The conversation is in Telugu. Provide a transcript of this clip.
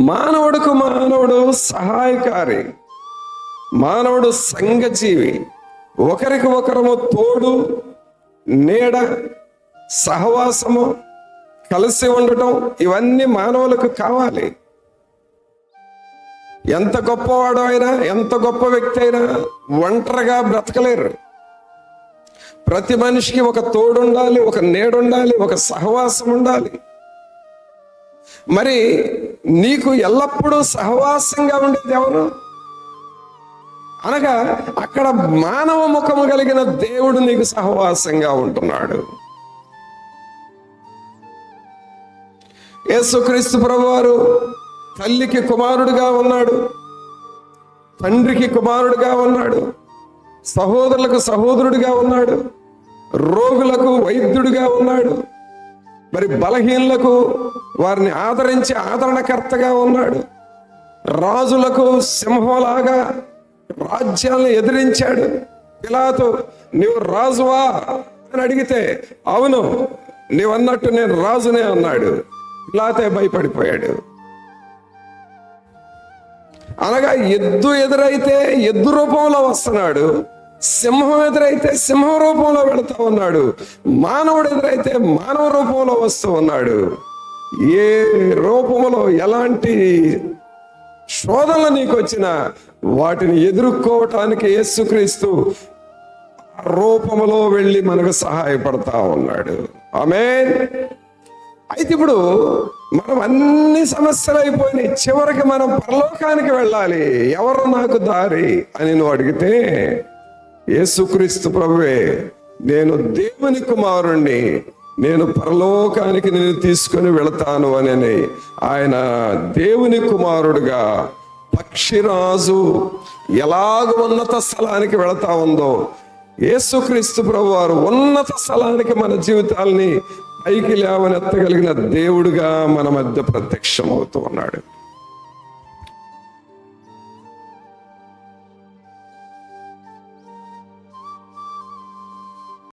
మానవుడుకు మానవుడు సహాయకారి. మానవుడు సంఘజీవి. ఒకరికి ఒకరము తోడు నీడ సహవాసము కలిసి ఉండటం ఇవన్నీ మానవులకు కావాలి. ఎంత గొప్పవాడు అయినా ఎంత గొప్ప వ్యక్తి అయినా ఒంటరిగా బ్రతకలేరు. ప్రతి మనిషికి ఒక తోడు ఉండాలి ఒక నీడ ఉండాలి ఒక సహవాసం ఉండాలి మరి నీకు ఎల్లప్పుడూ సహవాసంగా ఉండేది ఎవరు? అనగా అక్కడ మానవ ముఖము కలిగిన దేవుడు నీకు సహవాసంగా ఉంటున్నాడు. యేసుక్రీస్తు ప్రభువారు తల్లికి కుమారుడుగా ఉన్నాడు. తండ్రికి కుమారుడుగా ఉన్నాడు. సహోదరులకు సహోదరుడిగా ఉన్నాడు. రోగులకు వైద్యుడిగా ఉన్నాడు. మరి బలహీనులకు వారిని ఆదరించి ఆదరణకర్తగా ఉన్నాడు. రాజులకు సింహంలాగా రాజ్యాలను ఎదిరించాడు. పిలాతో నీవు రాజువా? అని అడిగితే అవును నీవన్నట్టు నేను రాజునే అన్నాడు. పిలాతే భయపడిపోయాడు. అనగా ఎద్దు ఎదురైతే ఎద్దు రూపంలో వస్తున్నాడు. సింహం ఎదురైతే సింహం రూపంలో వెళుతూ ఉన్నాడు. మానవుడు ఎదురైతే మానవ రూపంలో వస్తూ ఉన్నాడు. ఏ రూపంలో ఎలాంటి శోధనలు నీకు వచ్చినా వాటిని ఎదుర్కోవటానికి యేసుక్రీస్తు రూపములో వెళ్ళి మనకు సహాయపడతా ఉన్నాడు. ఆమె అయితే ఇప్పుడు మనం అన్ని సమస్యలు అయిపోయినాయి. చివరికి మనం పరలోకానికి వెళ్ళాలి. ఎవరు నాకు దారి అని నువ్వు అడిగితే యేసుక్రీస్తు ప్రభువే నేను దేవుని కుమారుణ్ణి నేను పరలోకానికి నేను తీసుకొని వెళతాను అని ఆయన దేవుని కుమారుడుగా పక్షిరాజు ఎలాగ ఉన్నత స్థలానికి వెళతా ఉందో యేసుక్రీస్తు ప్రభు వారు ఉన్నత స్థలానికి మన జీవితాల్ని పైకి లేవనెత్తగలిగిన దేవుడుగా మన మధ్య ప్రత్యక్షమవుతూ ఉన్నాడు.